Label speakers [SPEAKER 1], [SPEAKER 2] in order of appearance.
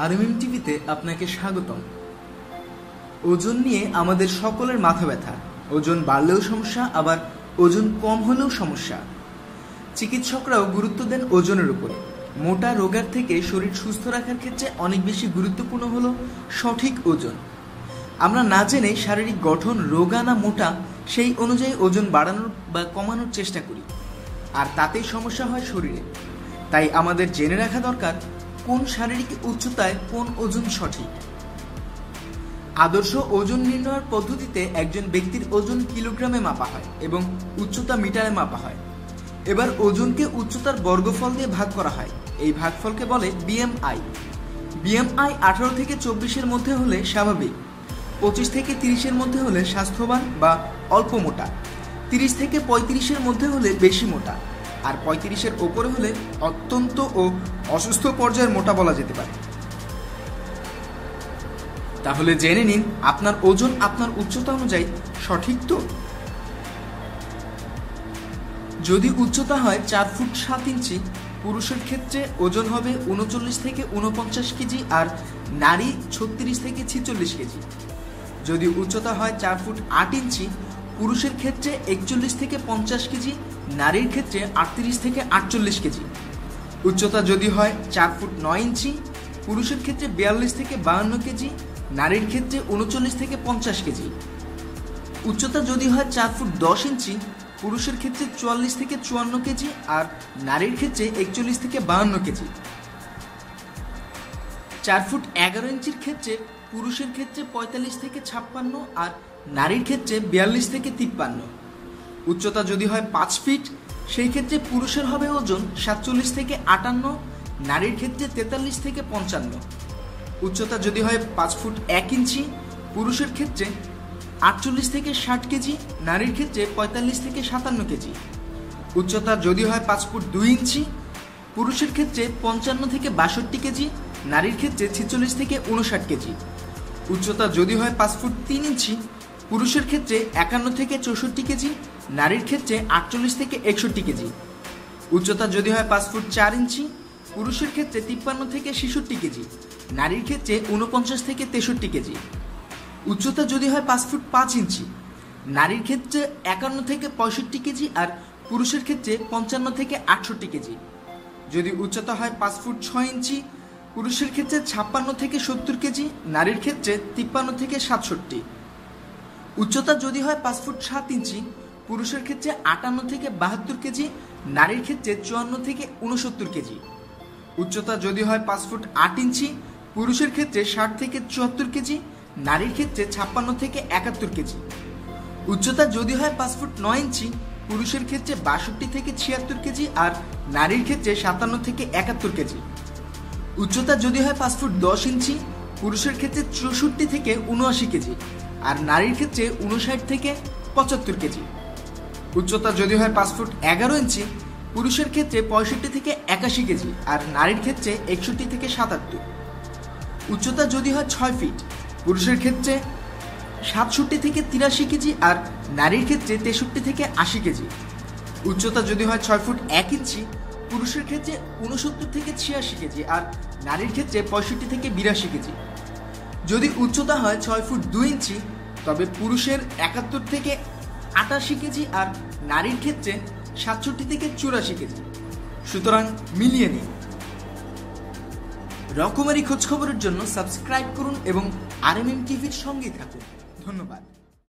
[SPEAKER 1] RMM টিভিতে আপনাকে স্বাগতম। ওজন নিয়ে আমাদের সকলের মাথা ব্যথা। ওজন বাড়লেও সমস্যা, আবার ওজন কম হলেও সমস্যা। চিকিৎসকরাও গুরুত্ব দেন ওজনের উপরে। মোটা রোগার থেকে শরীর সুস্থ রাখার ক্ষেত্রে অনেক বেশি গুরুত্বপূর্ণ হলো সঠিক ওজন। আমরা না জেনে শারীরিক গঠন, রোগা না মোটা, সেই অনুযায়ী ওজন বাড়ানোর বা কমানোর চেষ্টা করি। আর তাতেই সমস্যা হয় শরীরে। তাই আমাদের জেনে রাখা দরকার কোন শারীরিক উচ্চতায় কোন ওজন সঠিক? আদর্শ ওজন নির্ণয়ের পদ্ধতিতে একজন ব্যক্তির ওজন কিলোগ্রামে মাপা হয় এবং উচ্চতা মিটারে মাপা হয়। এবার ওজনকে উচ্চতার বর্গফল দিয়ে ভাগ করা হয়। এই ভাগফলকে বলে বিএমআই বিএমআই আঠারো থেকে চব্বিশের মধ্যে হলে স্বাভাবিক, পঁচিশ থেকে তিরিশের মধ্যে হলে স্বাস্থ্যবান বা অল্প মোটা, তিরিশ থেকে পঁয়ত্রিশের মধ্যে হলে বেশি মোটা আর পঁয়ত্রিশের ওপরে হলে অত্যন্ত ও অসুস্থ পর্যায়ের মোটা বলা যেতে পারে। তাহলে জেনে নিন, আপনার ওজন আপনার উচ্চতা অনুযায়ী সঠিক তো? যদি উচ্চতা হয় চার ফুট সাত ইঞ্চি, পুরুষের ক্ষেত্রে ওজন হবে উনচল্লিশ থেকে উনপঞ্চাশ কেজি আর নারী ছত্রিশ থেকে ছিচল্লিশ কেজি। যদি উচ্চতা হয় চার ফুট আট ইঞ্চি, পুরুষের ক্ষেত্রে একচল্লিশ থেকে পঞ্চাশ কেজি নারীর ক্ষেত্রে আটত্রিশ থেকে আটচল্লিশ কেজি। উচ্চতা যদি হয় চার ফুট নয় ইঞ্চি, পুরুষের ক্ষেত্রে বিয়াল্লিশ থেকে বাহান্ন কেজি, নারীর ক্ষেত্রে উনচল্লিশ থেকে পঞ্চাশ কেজি। উচ্চতা যদি হয় চার ফুট দশ ইঞ্চি, পুরুষের ক্ষেত্রে চুয়াল্লিশ থেকে চুয়ান্ন কেজি আর নারীর ক্ষেত্রে একচল্লিশ থেকে বাহান্ন কেজি। চার ফুট এগারো ইঞ্চির ক্ষেত্রে পুরুষের ক্ষেত্রে পঁয়তাল্লিশ থেকে ছাপ্পান্ন আর নারীর ক্ষেত্রে বিয়াল্লিশ থেকে তিপ্পান্ন। উচ্চতা যদি হয় পাঁচ ফিট, সেই ক্ষেত্রে পুরুষের হবে ওজন সাতচল্লিশ থেকে আটান্ন, নারীর ক্ষেত্রে তেতাল্লিশ থেকে পঞ্চান্ন। উচ্চতা যদি হয় পাঁচ ফুট এক ইঞ্চি, পুরুষের ক্ষেত্রে আটচল্লিশ থেকে ষাট কেজি, নারীর ক্ষেত্রে পঁয়তাল্লিশ থেকে সাতান্ন কেজি। উচ্চতা যদি হয় পাঁচ ফুট দুই ইঞ্চি, পুরুষের ক্ষেত্রে পঞ্চান্ন থেকে বাষট্টি কেজি, নারীর ক্ষেত্রে ছেচল্লিশ থেকে উনষাট কেজি। উচ্চতা যদি হয় পাঁচ ফুট তিন ইঞ্চি, পুরুষের ক্ষেত্রে একান্ন থেকে চৌষট্টি কেজি নারীর ক্ষেত্রে আটচল্লিশ থেকে একষট্টি কেজি। উচ্চতা যদি হয় পাঁচ ফুট চার ইঞ্চি, পুরুষের ক্ষেত্রে তিপ্পান্ন থেকে ছেষট্টি কেজি, নারীর ক্ষেত্রে উনপঞ্চাশ থেকে তেষট্টি কেজি। উচ্চতা যদি হয় পাঁচ ফুট পাঁচ ইঞ্চি, নারীর ক্ষেত্রে একান্ন থেকে পঁয়ষট্টি কেজি আর পুরুষের ক্ষেত্রে পঞ্চান্ন থেকে আটষট্টি কেজি। যদি উচ্চতা হয় পাঁচ ফুট ছয় ইঞ্চি, পুরুষের ক্ষেত্রে ছাপ্পান্ন থেকে সত্তর কেজি, নারীর ক্ষেত্রে তিপ্পান্ন থেকে সাতষট্টি। উচ্চতা যদি হয় পাঁচ ফুট সাত ইঞ্চি পুরুষের ক্ষেত্রে আটান্ন থেকে বাহাত্তর কেজি, নারীর ক্ষেত্রে চুয়ান্ন থেকে উনসত্তর কেজি। উচ্চতা যদি হয় পাঁচ ফুট আট ইঞ্চি, পুরুষের ক্ষেত্রে ষাট থেকে চুয়াত্তর কেজি, নারীর ক্ষেত্রে ছাপ্পান্ন থেকে একাত্তর কেজি। উচ্চতা যদি হয় পাঁচ ফুট নয় ইঞ্চি, পুরুষের ক্ষেত্রে বাষট্টি থেকে ছিয়াত্তর কেজি আর নারীর ক্ষেত্রে সাতান্ন থেকে একাত্তর কেজি। উচ্চতা যদি হয় পাঁচ ফুট দশ ইঞ্চি, পুরুষের ক্ষেত্রে চৌষট্টি থেকে উনআশি কেজি আর নারীর ক্ষেত্রে উনষাট থেকে পঁচাত্তর কেজি। উচ্চতা যদি হয় পাঁচ ফুট এগারো ইঞ্চি, পুরুষের ক্ষেত্রে পঁয়ষট্টি থেকে একাশি কেজি আর নারীর ক্ষেত্রে একষট্টি থেকে সাতাত্তর। উচ্চতা যদি হয় ছয় ফিট, পুরুষের ক্ষেত্রে সাতষট্টি থেকে তিরাশি কেজি আর নারীর ক্ষেত্রে তেষট্টি থেকে আশি কেজি। উচ্চতা যদি হয় ছয় ফুট এক ইঞ্চি, পুরুষের ক্ষেত্রে উনসত্তর থেকে ছিয়াশি কেজি আর নারীর ক্ষেত্রে পঁয়ষট্টি থেকে বিরাশি কেজি। যদি উচ্চতা হয় ছয় ফুট দুই ইঞ্চি, তবে পুরুষের একাত্তর থেকে আটাশি কেজি আর নারীর ক্ষেত্রে সাতষট্টি থেকে চুরাশি কেজি। সুতরাং মিলিয়ে নিন। রকমারি খোঁজখবরের জন্য সাবস্ক্রাইব করুন এবং আর আরএমএম টিভির সঙ্গেই থাকুন। ধন্যবাদ।